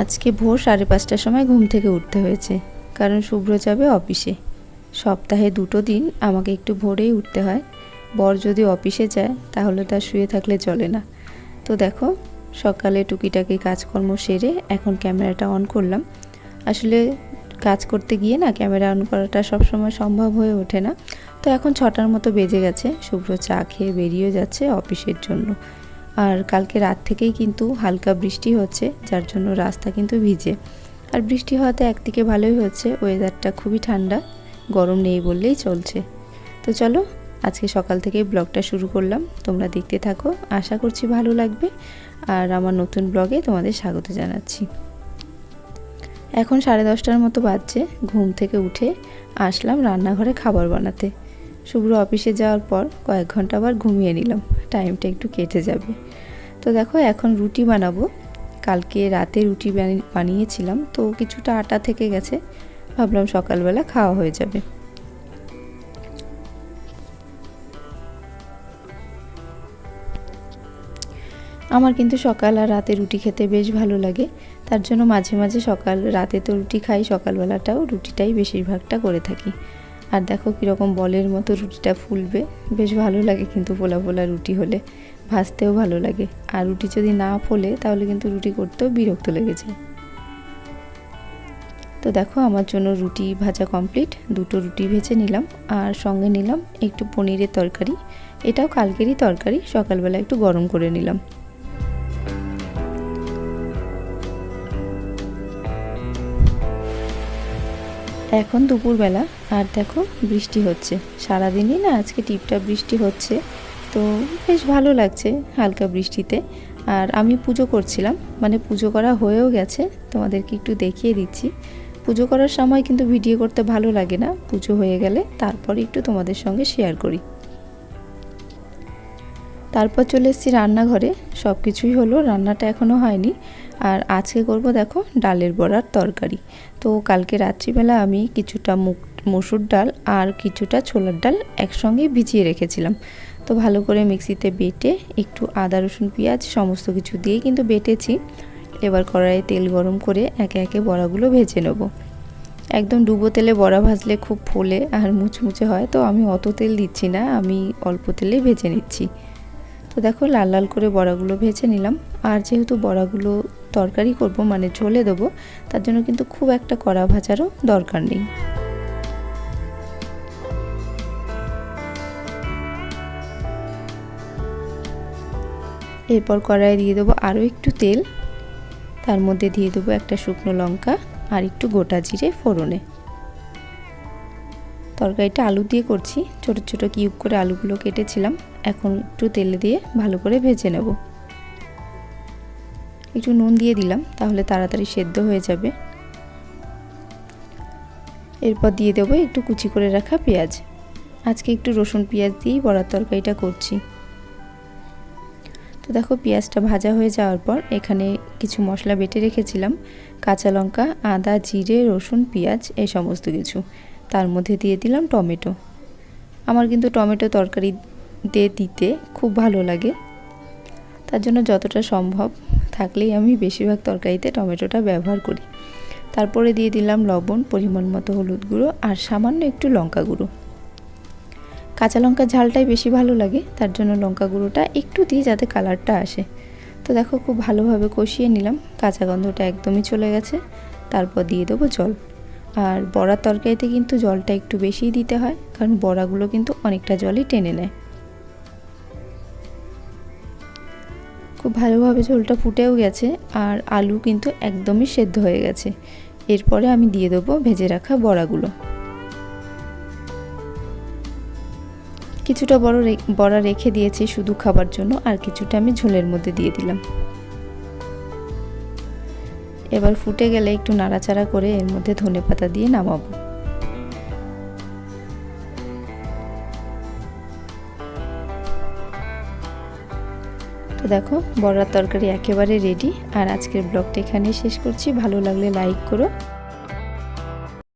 আজকে ভোর সাড়ে পাঁচটার সময় ঘুম থেকে উঠতে হয়েছে, কারণ শুভ্র যাবে অফিসে। সপ্তাহে দুটো দিন আমাকে একটু ভোরেই উঠতে হয়। বর যদি অফিসে যায়, তাহলে তার শুয়ে থাকলে চলে না। তো দেখো, সকালে টুকিটাকি কাজকর্ম সেরে এখন ক্যামেরাটা অন করলাম। আসলে কাজ করতে গিয়ে না ক্যামেরা অন করাটা সবসময় সম্ভব হয়ে ওঠে না। তো এখন ছটার মতো বেজে গেছে, শুভ্র চা খেয়ে বেরিয়ে যাচ্ছে অফিসের জন্য। আর কালকে রাত থেকেই কিন্তু হালকা বৃষ্টি হচ্ছে, যার জন্য রাস্তা কিন্তু ভিজে। আর বৃষ্টি হওয়াতে একদিকে ভালোই হচ্ছে ওয়েদারটা খুবই ঠান্ডা, গরম নেই বললেই চলছে। তো চলো, আজকে সকাল থেকে ব্লগটা শুরু করলাম। তোমরা দেখতে থাকো, আশা করছি ভালো লাগবে। আর আমার নতুন ব্লগে তোমাদের স্বাগত জানাচ্ছি। এখন সাড়ে দশটার মতো বাজছে, ঘুম থেকে উঠে আসলাম রান্নাঘরে খাবার বানাতে। শুভ্র অফিসে যাওয়ার পর কয়েক ঘণ্টা আবার ঘুমিয়ে নিলাম। টাইমটা একটু কেটে যাবে। তো দেখো, এখন রুটি বানাবো। কালকে রাতে রুটি বানি- বানিয়েছিলাম, তো কিছুটা আটা থেকে গেছে। ভাবলাম সকালবেলা খাওয়া হয়ে যাবে। আমার কিন্তু সকাল আর রাতে রুটি খেতে বেশ ভালো লাগে। তার জন্য মাঝে মাঝে সকাল, রাতে তো রুটি খাই, সকালবেলাটাও রুটিটাই বেশিরভাগটা করে থাকি। আর দেখো কীরকম বলের মতো রুটিটা ফুলবে। বেশ ভালো লাগে কিন্তু ফোলা ফোলা রুটি হলে। ভাজতেও ভালো লাগে। আর রুটি যদি না ফোলে, তাহলে কিন্তু রুটি করতেও বিরক্ত লেগেছে তো দেখো আমার জন্য রুটি ভাজা কমপ্লিট দুটো রুটি ভেজে নিলাম। আর সঙ্গে নিলাম একটু পনিরের তরকারি। এটাও কালকেরই তরকারি। সকালবেলা একটু গরম করে নিলাম। এখন দুপুরবেলা, আর দেখো বৃষ্টি হচ্ছে। সারাদিনই না আজকে টিপটা বৃষ্টি হচ্ছে, তো বেশ ভালো লাগছে হালকা বৃষ্টিতে। আর আমি পুজো করছিলাম মানে পুজো করা হয়েও গেছে, তোমাদেরকে একটু দেখিয়ে দিচ্ছি। পুজো করার সময় কিন্তু ভিডিও করতে ভালো লাগে না, পুজো হয়ে গেলে তারপর একটু তোমাদের সঙ্গে শেয়ার করি। তারপর চলে এসেছি রান্নাঘরে। সব কিছুই হলো, রান্নাটা এখনও হয়নি। আর আজকে করব দেখো ডালের বড়ার তরকারি। তো কালকে রাত্রিবেলা আমি কিছুটা মুগ, মসুর ডাল আর কিছুটা ছোলার ডাল একসঙ্গে ভিজিয়ে রেখেছিলাম। তো ভালো করে মিক্সিতে বেটে একটু আদা, রসুন, পেঁয়াজ সমস্ত কিছু দিয়ে কিন্তু বেটেছি। এবার কড়াইয়ে তেল গরম করে একে একে বড়াগুলো ভেজে নেব। একদম ডুবো তেলে বড়া ভাজলে খুব ফোলে আর মুচমুচে হয়, তো আমি অত তেল দিচ্ছি না, আমি অল্প তেলেই ভেজে নিচ্ছি। তো দেখো লাল লাল করে বড়াগুলো ভেজে নিলাম। আর যেহেতু বড়াগুলো তরকারি করব মানে ঝোলে দেবো, তার জন্য কিন্তু খুব একটা কড়া ভাজারও দরকার নেই। এরপর কড়াইয়ে দিয়ে দেবো আরও একটু তেল। তার মধ্যে দিয়ে দেবো একটা শুকনো লঙ্কা আর একটু গোটা জিরে ফোড়নে। তরকারিটা আলু দিয়ে করছি। ছোট ছোট কিউব করে আলুগুলো কেটেছিলাম। এখন একটু তেলে দিয়ে ভালো করে ভেজে নেব। একটু নুন দিয়ে দিলাম, তাহলে তাড়াতাড়ি সেদ্ধ হয়ে যাবে। এরপর দিয়ে দেবো একটু কুচি করে রাখা পেঁয়াজ। আজকে একটু রসুন পেঁয়াজ দিয়েই বড়ার তরকারিটা করছি। তো দেখো, পেঁয়াজটা ভাজা হয়ে যাওয়ার পর এখানে কিছু মশলা বেটে রেখেছিলাম। কাঁচা লঙ্কা, আদা, জিরে, রসুন, পেঁয়াজ, এই সমস্ত কিছু। তার মধ্যে দিয়ে দিলাম টমেটো। আমার কিন্তু টমেটো তরকারি দিয়ে দিতে খুব ভালো লাগে। তার জন্য যতটা সম্ভব থাকলেই আমি বেশিরভাগ তরকারিতে টমেটোটা ব্যবহার করি। তারপরে দিয়ে দিলাম লবণ, পরিমাণ মতো হলুদ গুঁড়ো আর সামান্য একটু লঙ্কা গুঁড়ো। কাঁচা লঙ্কার ঝালটাই বেশি ভালো লাগে, তার জন্য লঙ্কা গুঁড়োটা একটু দিই যাতে কালারটা আসে। তো দেখো খুব ভালোভাবে কষিয়ে নিলাম, কাঁচা গন্ধটা একদমই চলে গেছে। তারপর দিয়ে দেবো জল। আর বড়ার তরকারিতে কিন্তু জলটা একটু বেশিই দিতে হয়, কারণ বড়াগুলো কিন্তু অনেকটা জলই টেনে নেয়। খুব ভালোভাবে ঝোলটা ফুটেও গেছে আর আলু কিন্তু একদমই সেদ্ধ হয়ে গেছে। এরপরে আমি দিয়ে দেবো ভেজে রাখা বড়াগুলো। কিছুটা বড় বড়া রেখে দিয়েছি শুধু খাবার জন্য, আর কিছুটা আমি ঝোলের মধ্যে দিয়ে দিলাম। এবার ফুটে গেলে একটু নাড়াচাড়া করে এর মধ্যে ধনে পাতা দিয়ে নামাবো। তো দেখো, বড়ার তরকারি একেবারে রেডি আর আজকের ব্লগটা এখানেই শেষ করছি। ভালো লাগলে লাইক করো।